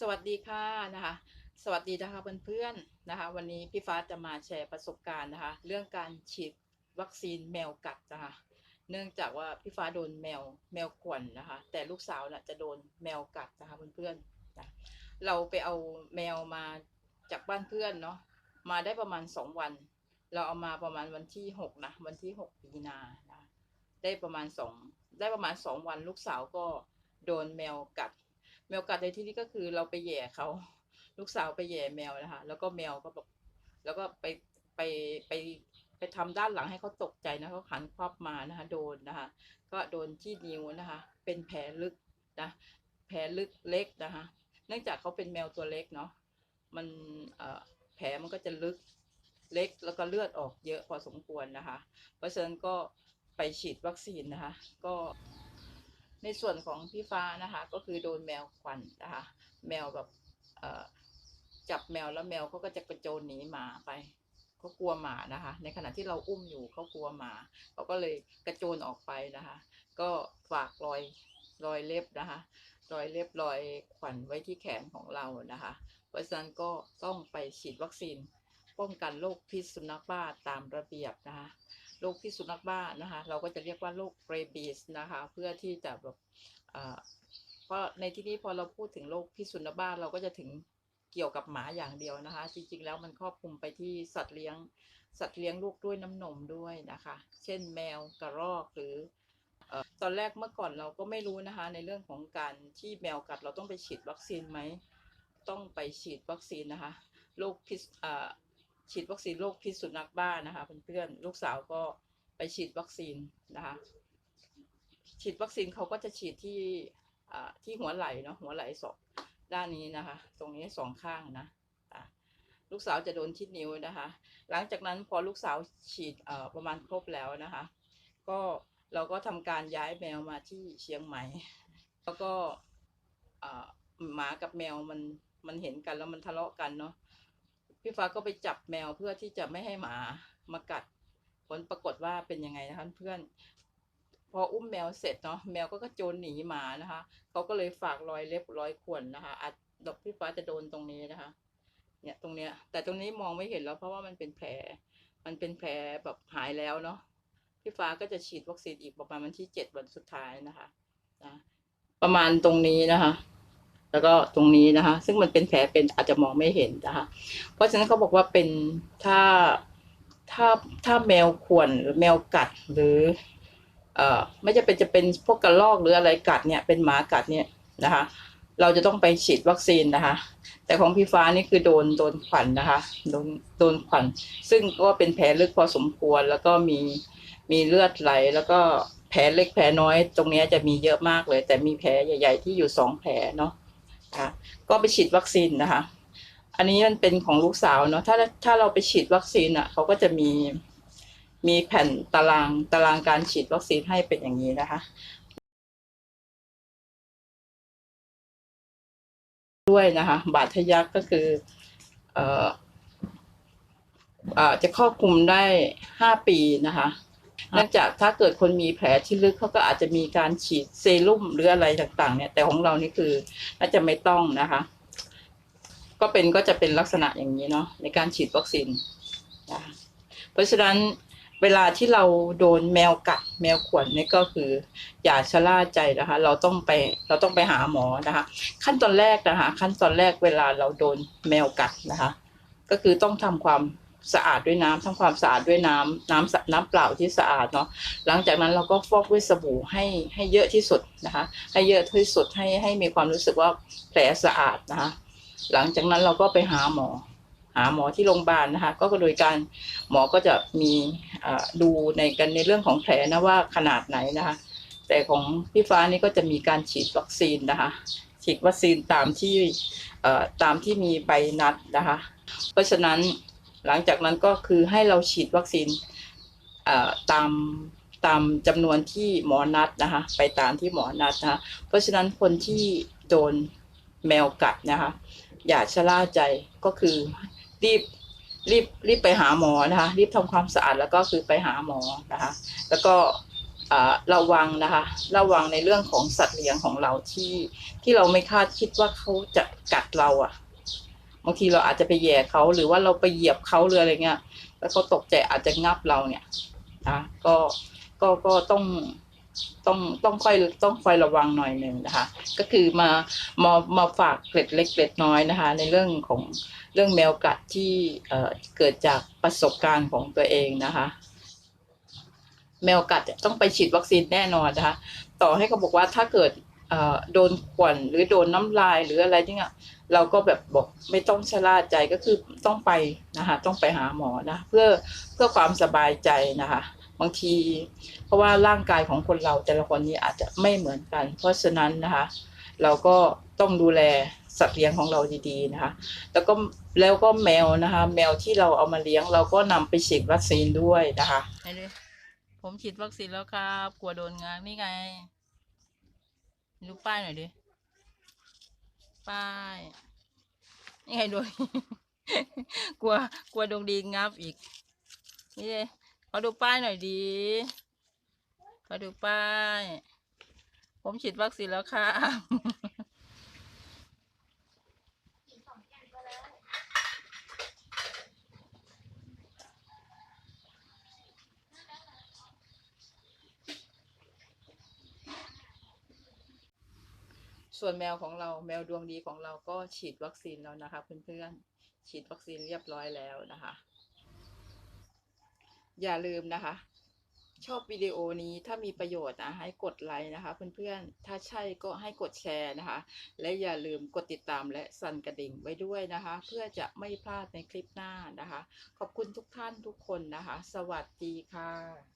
สวัสดีค่ะนะคะ สวัสดีนะคะเพื่อนๆนะคะ วันนี้พี่ฟ้าจะมาแชร์ประสบการณ์นะคะ เรื่องการฉีดวัคซีนแมวกัดนะคะ เนื่องจากว่าพี่ฟ้าโดนแมวแมวข่วนนะคะ แต่ลูกสาวน่ะจะโดนแมวกัดนะคะเพื่อนๆนะเราไปเอาแมวมาจากบ้านเพื่อนเนาะมาได้ประมาณสองวัน เราเอามาประมาณวันที่หกนะวันที่หกมีนานะได้ประมาณสองได้ประมาณสองวันลูกสาวก็โดนแมวกัด วกัดในที่นี้ก็คือเราไปแย่เขาลูกสาวไปแย่แมวนะคะแล้วก็แมวก็แบบแล้วก็ไปไปไปไปทำด้านหลังให้เขาตกใจนะเขาหันควับมานะคะโดนนะคะ ก็โดนที่นิ้วนะคะ เป็นแผลลึกนะแผลลึกเล็กนะคะ เนื่องจากเขาเป็นแมวตัวเล็กเนาะมันแผลมันก็จะลึกเล็กแล้วก็เลือดออกเยอะพอสมควรนะคะ เพราะฉะนั้นก็ไปฉีดวัคซีนนะคะ ก็ ในส่วนของพี่ฟ้านะคะ ก็คือโดนแมวควันนะคะ แมวแบบจับแมวแล้วแมวเขาก็จะกระโจนหนีหมาไปเขากลัวหมานะคะ ในขณะที่เราอุ้มอยู่เขากลัวหมาเขาก็เลยกระโจนออกไปนะคะ ก็ฝากรอยรอยเล็บนะคะรอยเล็บรอยขวัญไว้ที่แขนของเรานะคะ เพราะฉะนั้นก็ต้องไปฉีดวัคซีนป้องกันโรคพิษสุนัขบ้าตามระเบียบนะคะ โรคพิษสุนัขบ้านะคะ เราก็จะเรียกว่าโรคเรบีสนะคะ เพื่อที่จะแบบเพราะในที่นี้พอเราพูดถึงโรคพิษสุนัขบ้าเราก็จะถึงเกี่ยวกับหมาอย่างเดียวนะคะ จริงๆแล้วมันครอบคลุมไปที่สัตว์เลี้ยง สัตว์เลี้ยงลูกด้วยน้ำนมด้วยนะคะ เช่นแมวกระรอกหรืออตอนแรกเมื่อก่อนเราก็ไม่รู้นะคะ ในเรื่องของการที่แมวกัดเราต้องไปฉีดวัคซีนไหมต้องไปฉีดวัคซีนนะคะโรคพิษ ฉีดวัคซีนโรคพิษสุนัขบ้านะคะเพื่อนๆลูกสาวก็ไปฉีดวัคซีนนะคะฉีดวัคซีนเขาก็จะฉีดที่อ่าที่หัวไหล่เนาะหัวไหล่สองด้านนี้นะคะ ตรงนี้สองข้างนะลูกสาวจะโดนที่นิ้วนะคะ หลังจากนั้นพอลูกสาวฉีดเอ่อประมาณครบแล้วนะคะ ก็เราก็ทำการย้ายแมวมาที่เชียงใหม่ แล้วก็อ่าหมากับแมวมันมันเห็นกันแล้วมันทะเลาะกันเนาะ พี่ฟ้าก็ไปจับแมวเพื่อที่จะไม่ให้หมามากัด ผลปรากฏว่าเป็นยังไงนะคะเพื่อนพออุ้มแมวเสร็จเนาะแมวก็กระโจนหนีหมานะคะเขาก็เลยฝากรอยเล็บรอยข่วนนะคะอาจดอกพี่ฟ้าจะโดนตรงนี้นะคะ เนี่ยตรงเนี้ย แต่ตรงนี้มองไม่เห็นแล้ว เพราะว่ามันเป็นแผล มันเป็นแผลแบบหายแล้วเนาะพี่ฟ้าก็จะฉีดวัคซีนอีกประมาณวันที่เจ็ดวันสุดท้ายนะคะนะประมาณตรงนี้นะคะ แล้วก็ตรงนี้นะคะ ซึ่งมันเป็นแผลเป็นอาจจะมองไม่เห็นนะคะ เพราะฉะนั้นเขาบอกว่าเป็นถ้าถ้าถ้าแมวข่วนหรือแมวกัดหรือเอ่อไม่จะเป็นจะเป็นพวกกระรอกหรืออะไรกัดเนี่ยเป็นหมากัดเนี่ยนะคะ เราจะต้องไปฉีดวัคซีนนะคะ แต่ของพี่ฟ้านี่คือโดนโดนขวัญนนะคะ โดนโดนขวัญซึ่งก็เป็นแผลลึกพอสมควรแล้วก็มีมีเลือดไหลแล้วก็แผลเล็กแผลน้อย ตรงเนี้ยจะมีเยอะมากเลย แต่มีแผลใหญ่ ๆ ที่อยู่สองแผลเนาะ ก็ไปฉีดวัคซีนนะคะ อันนี้มันเป็นของลูกสาวเนาะถ้าถ้าเราไปฉีดวัคซีนอะเขาก็จะมีมีแผ่นตารางตารางการฉีดวัคซีนให้เป็นอย่างนี้นะคะ ด้วยนะคะ บาดทะยักก็คือเอ่ออจะครอบคลุมได้ห้าปีนะคะ เนื่องจากถ้าเกิดคนมีแผลที่ลึกเขาก็อาจจะมีการฉีดเซรุ่มหรืออะไรต่างๆ เนี่ย แต่ของเรานี่คือน่าจะไม่ต้องนะคะ ก็เป็นก็จะเป็นลักษณะอย่างนี้เนาะในการฉีดวัคซีนนะคะเพราะฉะนั้นเวลาที่เราโดนแมวกัดแมวข่วนนี่ก็คือ อย่าชะล่าใจนะคะ เราต้องไปเราต้องไปหาหมอนะคะ ขั้นตอนแรกนะคะ ขั้นตอนแรกเวลาเราโดนแมวกัดนะคะ ก็คือต้องทำความ สะอาดด้วยน้ำทำความสะอาดด้วยน้ำน้ำสะน้ำเปล่าที่สะอาดเนาะหลังจากนั้นเราก็ฟอกด้วยสบู่ให้ให้เยอะที่สุดนะคะ ให้เยอะที่สุดให้ให้มีความรู้สึกว่าแผลสะอาดนะคะ หลังจากนั้นเราก็ไปหาหมอ หาหมอที่โรงพยาบาลนะคะ ก็โดยการหมอก็จะมีอ่าดูในกันในเรื่องของแผลนะว่าขนาดไหนนะคะ แต่ของพี่ฟ้านี่ก็จะมีการฉีดวัคซีนนะคะ ฉีดวัคซีนตามที่เอ่อตามที่มีใบนัดนะคะ เพราะฉะนั้น หลังจากนั้นก็คือให้เราฉีดวัคซีนตามตามจำนวนที่หมอนัดนะคะ ไปตามที่หมอนัดนะคะเพราะฉะนั้นคนที่โดนแมวกัดนะคะ อย่าชะล่าใจก็คือรีบรีบรีบไปหาหมอนะคะรีบทำความสะอาดแล้วก็คือไปหาหมอนะคะ แล้วก็ระวังนะคะ ระวังในเรื่องของสัตว์เลี้ยงของเราที่ที่เราไม่คาดคิดว่าเขาจะกัดเราอะ่ะ บางทีเราอาจจะไปแย่เขาหรือว่าเราไปเหยียบเขาหรืออะไรเงี้ย แล้วเขาตกใจอาจจะงับเราเนี่ยนะก็ก็ก็ต้องต้องต้องค่อยต้องคอยระวังหน่อยหนึ่งนะคะ ก็คือมามามาฝากเกร็ดเล็กเกร็ดน้อยนะคะ ในเรื่องของเรื่องแมวกัดที่เอ่อเกิดจากประสบการณ์ของตัวเองนะคะ แมวกัดต้องไปฉีดวัคซีนแน่นอนนะคะ ต่อให้เขาบอกว่าถ้าเกิด โดนข่วนหรือโดนน้ำลายหรืออะไรเนี่ยเราก็แบบบอกไม่ต้องชะล่าใจก็คือต้องไปนะคะต้องไปหาหมอนะเพื่อเพื่อความสบายใจนะคะ บางที เพราะว่าร่างกายของคนเราแต่ละคนนี้อาจจะไม่เหมือนกัน เพราะฉะนั้นนะคะ เราก็ต้องดูแลสัตว์เลี้ยงของเราดีๆนะคะ แล้วก็แล้วก็แมวนะคะ แมวที่เราเอามาเลี้ยง เราก็นำไปฉีดวัคซีนด้วยนะคะไหนดูผมฉีดวัคซีนแล้วครับ กลัวโดนงานนี่ไง ดูป้ายหน่อยดิ ป้าย นี่ไงโดนกลัว กลัวดวงดีงับอีก นี่เลยขอดูป้ายหน่อยดีขอดูป้าย ผมฉีดวัคซีนแล้วค่ะ ส่วนแมวของเราแมวดวงดีของเราก็ฉีดวัคซีนแล้วนะคะ เพื่อนๆ ฉีดวัคซีนเรียบร้อยแล้วนะคะ อย่าลืมนะคะ ชอบวิดีโอนี้ถ้ามีประโยชน์นะให้กดไลค์นะคะ เพื่อนๆ ถ้าใช่ก็ให้กดแชร์นะคะ และอย่าลืมกดติดตามและสั่นกระดิ่งไว้ด้วยนะคะ เพื่อจะไม่พลาดในคลิปหน้านะคะ ขอบคุณทุกท่านทุกคนนะคะ สวัสดีค่ะ